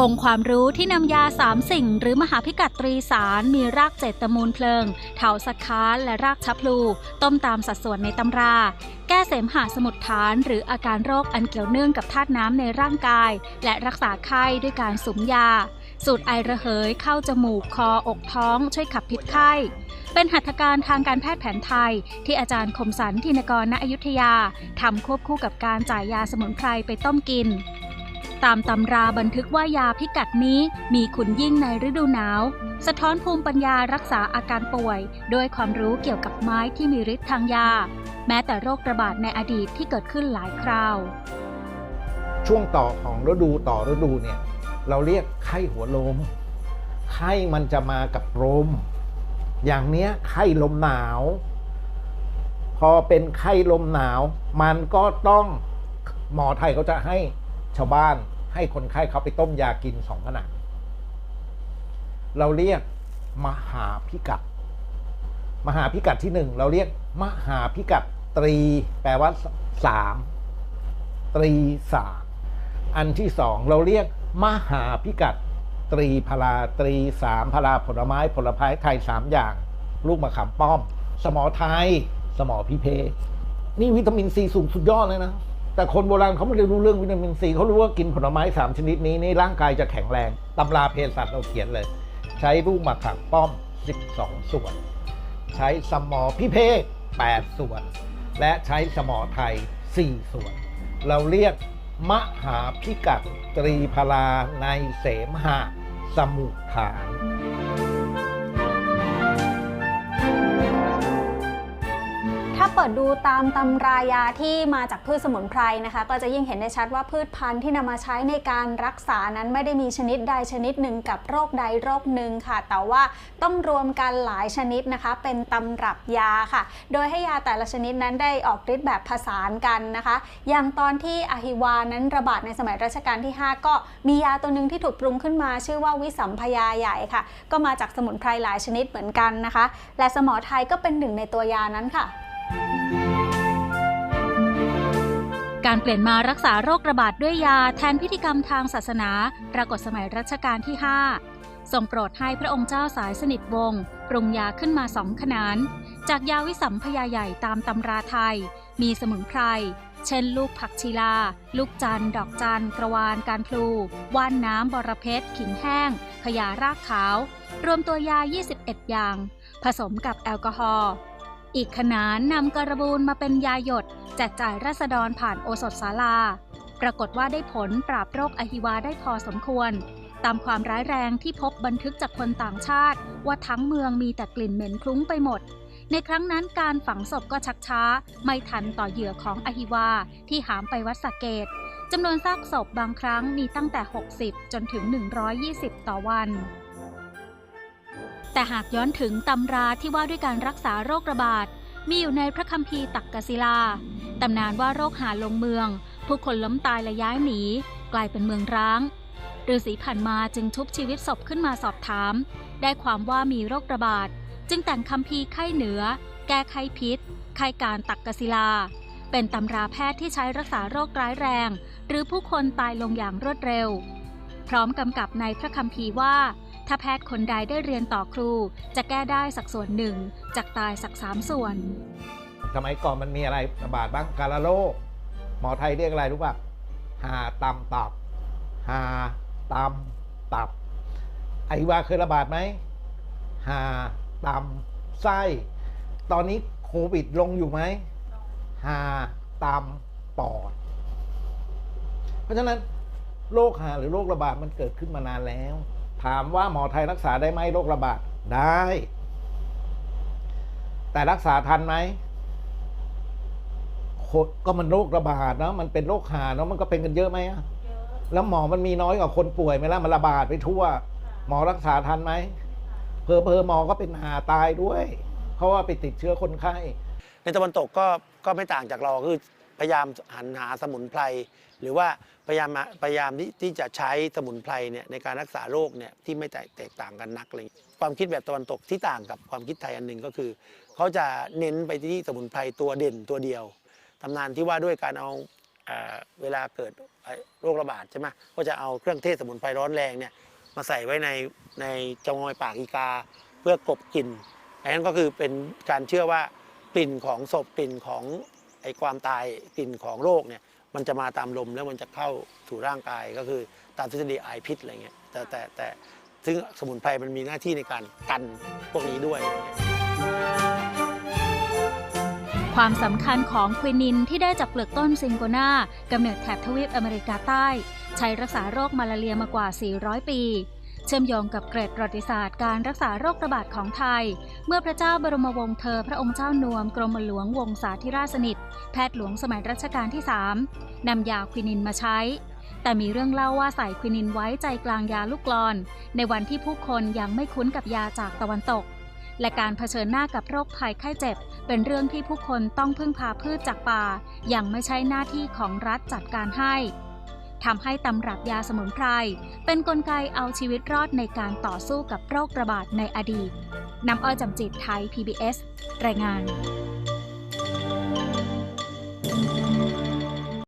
องค์ความรู้ที่นำยาสามสิ่ง หรือมหาพิกัดตรีสารมีรากเจตมูลเพลิง เถาสะค้านและรากชัพลู ต้มตามสัดส่วนในตำรา แก้เสมหะสมุดฐาน หรืออาการโรคอันเกี่ยวเนื่องกับธาตุน้ำในร่างกาย และรักษาไข้ด้วยการสุมยา สูตรไอระเหยเข้าจมูกคออกท้อง ช่วยขับพิษไข้เป็นหัตถการทางการแพทย์แผนไทย ที่อาจารย์คมสันทินกรณอยุธยาทำควบคู่กับการจ่ายยาสมุนไพรไปต้มกิน ตามตำราบันทึกว่ายาพิกัดนี้มีคุณยิ่งในฤดูหนาว สะท้อนภูมิปัญญารักษาอาการป่วย ด้วยความรู้เกี่ยวกับไม้ที่มีฤทธิ์ทางยา แม้แต่โรคระบาดในอดีตที่เกิดขึ้นหลายคราว ช่วงต่อของฤดูต่อฤดูเนี่ยเราเรียกไข้หัวลม ไข้มันจะมากับลม อย่างเนี้ยไข้ลมหนาว พอเป็นไข้ลมหนาว มันก็ต้องหมอไทยเขาจะให้ ชาวบ้านให้คนไข้เขาไปต้มยากินสองขนาดเราเรียกมหาพิกัด มหาพิกัดที่หนึ่งเราเรียกมหาพิกัดตรี แปลว่าสามตรีสามอันที่สองเราเรียกมหาพิกัดตรีพลาตรีสามพลาผลไม้ผลไม้ไทยสามอย่าง ลูกมะขามป้อม สมอไทย สมอพิเพ นี่วิตามินซีสูงสุดยอดเลยนะ แต่คนโบราณเขาไม่ได้รู้เรื่องวิตามินซีเขารู้ว่ากินผลไม้สามชนิดนี้นี่ร่างกายจะแข็งแรงตำราเภสัชเราเขียนเลย ใช้ลูกมะขามป้อม 12 ส่วน ใช้สมอพิเพก8ส่วน และใช้สมอไทย 4 ส่วน เราเรียกมหาพิกัดตรีพลาในเสมหะสมุทฐาน เปิดดูตามตำรายาที่มาจากพืชสมุนไพรนะคะ ก็จะยิ่งเห็นได้ชัดว่าพืชพันธุ์ที่นำมาใช้ในการรักษานั้นไม่ได้มีชนิดใดชนิดหนึ่งกับโรคใดโรคหนึ่งค่ะ แต่ว่าต้องรวมกันหลายชนิดนะคะ เป็นตำรับยาค่ะ โดยให้ยาแต่ละชนิดนั้นได้ออกฤทธิ์แบบผสานกันนะคะ อย่างตอนที่อหิวานั้นระบาดในสมัยรัชกาลที่ 5 ก็มียาตัวหนึ่งที่ถูกปรุงขึ้นมา ชื่อว่าวิสัมพยาใหญ่ค่ะ ก็มาจากสมุนไพรหลายชนิดเหมือนกันนะคะ และสมอไทยก็เป็นหนึ่งในตัวยานั้นค่ะ การเปลี่ยนมารักษาโรคระบาดด้วยยาแทนพิธีกรรมทางศาสนา ปรากฏสมัยรัชกาลที่ 5 ทรงโปรดให้พระองค์เจ้าสายสนิทวงศ์ปรุงยาขึ้นมาสองขนาน จากยาวิสัมพยาใหญ่ตามตำราไทย มีสมุนไพร เช่นลูกผักชีลา ลูกจัน ดอกจันกระวานการพลู ว่านน้ำบรเพชรขิงแห้งขยารากขาว รวมตัวยา 21 อย่าง ผสมกับแอลกอฮอล์ อีกขนานนำกระบูลมาเป็นยาหยดแจกจ่ายราษฎรผ่านโอสถศาลา ปรากฏว่าได้ผลปราบโรคอหิวาได้พอสมควร ตามความร้ายแรงที่พบบันทึกจากคนต่างชาติ ว่าทั้งเมืองมีแต่กลิ่นเหม็นคลุ้งไปหมด ในครั้งนั้นการฝังศพก็ชักช้า ไม่ทันต่อเหยื่อของอหิวาที่หามไปวัดสะเกตจำนวนซากศพบางครั้งมีตั้งแต่ 60 จนถึง 120 ต่อวัน แต่หากย้อนถึงตำราที่ว่าด้วยการรักษาโรคระบาด มีอยู่ในพระคัมภีร์ตักกศิลา ตำนานว่าโรคหาลงเมือง ผู้คนล้มตายและย้ายหนี กลายเป็นเมืองร้างฤาษีผ่านมาจึงทุบชีวิตศพขึ้นมาสอบถาม ได้ความว่ามีโรคระบาด จึงแต่งคัมภีร์ไข้เหนือ แก้ไข้พิษ ไข้การตักกศิลา เป็นตำราแพทย์ที่ใช้รักษาโรคร้ายแรง หรือผู้คนตายลงอย่างรวดเร็ว พร้อมกำกับในพระคัมภีร์ว่า ถ้าแพทย์คนใดได้เรียนต่อครู จะแก้ได้สักส่วนหนึ่งจากตายสักสามส่วนสมัยก่อนมันมีอะไรระบาดบ้างกาลาโรคหมอไทยเรียกอะไรรู้ป่ะหาตำตับหาตำตับไอวาเคยระบาดไหมหาตำไส้ ตอนนี้โควิดลงอยู่ไหมหาตำปอด เพราะฉะนั้นโรคหาหรือโรคระบาดมันเกิดขึ้นมานานแล้ว ถามว่าหมอไทยรักษาได้ไหมโรคระบาดได้ แต่รักษาทันไหมโคก็มันโรคระบาดเนาะมันเป็นโรคหาเนาะมันก็เป็นกันเยอะไหมอะแล้วหมอมันมีน้อยกว่าคนป่วยไหมล่ะมันระบาดไปทั่ว หมอรักษาทันไหมเพอเพอๆหมอก็เป็นหาตายด้วย เพราะว่าไปติดเชื้อคนไข้ ในตะวันตกก็ก็ไม่ต่างจากเราคือ พยายามหันหาสมุนไพรหรือว่าพยายามพยายามที่ที่จะใช้สมุนไพรเนี่ยในการรักษาโรคเนี่ยที่ไม่แตกต่างกันนักเลยความคิดแบบตะวันตกที่ต่างกับความคิดไทยอันหนึ่งก็คือ เขาจะเน้นไปที่สมุนไพรตัวเด่นตัวเดียวตำนานที่ว่าด้วยการเอาเอเวลาเกิดโรคระบาดใช่ไหมก็จะเอาเครื่องเทศสมุนไพรร้อนแรงเนี่ยมาใส่ไว้ในในจงอยปากอีกา เพื่อกบกลิ่นอันนั้นก็คือเป็นการเชื่อว่ากลิ่นของศพกลิ่นของ ไอ้ความตายกลิ่นของโรคเนี่ยมันจะมาตามลมแล้วมันจะเข้าสู่ร่างกายก็คือตามทฤษฎีไอพิษอะไรเงี้ยแต่แต่แต่ซึ่งสมุนไพรมันมีหน้าที่ในการกันพวกนี้ด้วยอะไรเงี้ยความสำคัญของควินินที่ได้จากเปลือกต้นซิงโกนากำเนิดแถบทวีปอเมริกาใต้ ใช้รักษาโรคมาลาเรียมากว่า 400 ปี เชื่อมโยงกับเกรดประวัติศาสตร์การรักษาโรคระบาดของไทย เมื่อพระเจ้าบรมวงศ์เธอพระองค์เจ้านวมกรมหลวงวงศาธิราชสนิท แพทย์หลวงสมัยรัชกาลที่ 3นำยาควินินมาใช้ แต่มีเรื่องเล่าว่าใส่ควินินไว้ใจกลางยาลูกกลอน ในวันที่ผู้คนยังไม่คุ้นกับยาจากตะวันตก และการเผชิญหน้ากับโรคภัยไข้เจ็บ เป็นเรื่องที่ผู้คนต้องพึ่งพาพืชจากป่ายังไม่ใช่หน้าที่ของรัฐจัดการให้ ทำให้ตำรับยาสมุนไพรเป็นนกลไกเอาชีวิตรอดในการต่อสู้กับโรคระบาดในอดีต น้ำอ้อยจำจิตไทย PBS รายงาน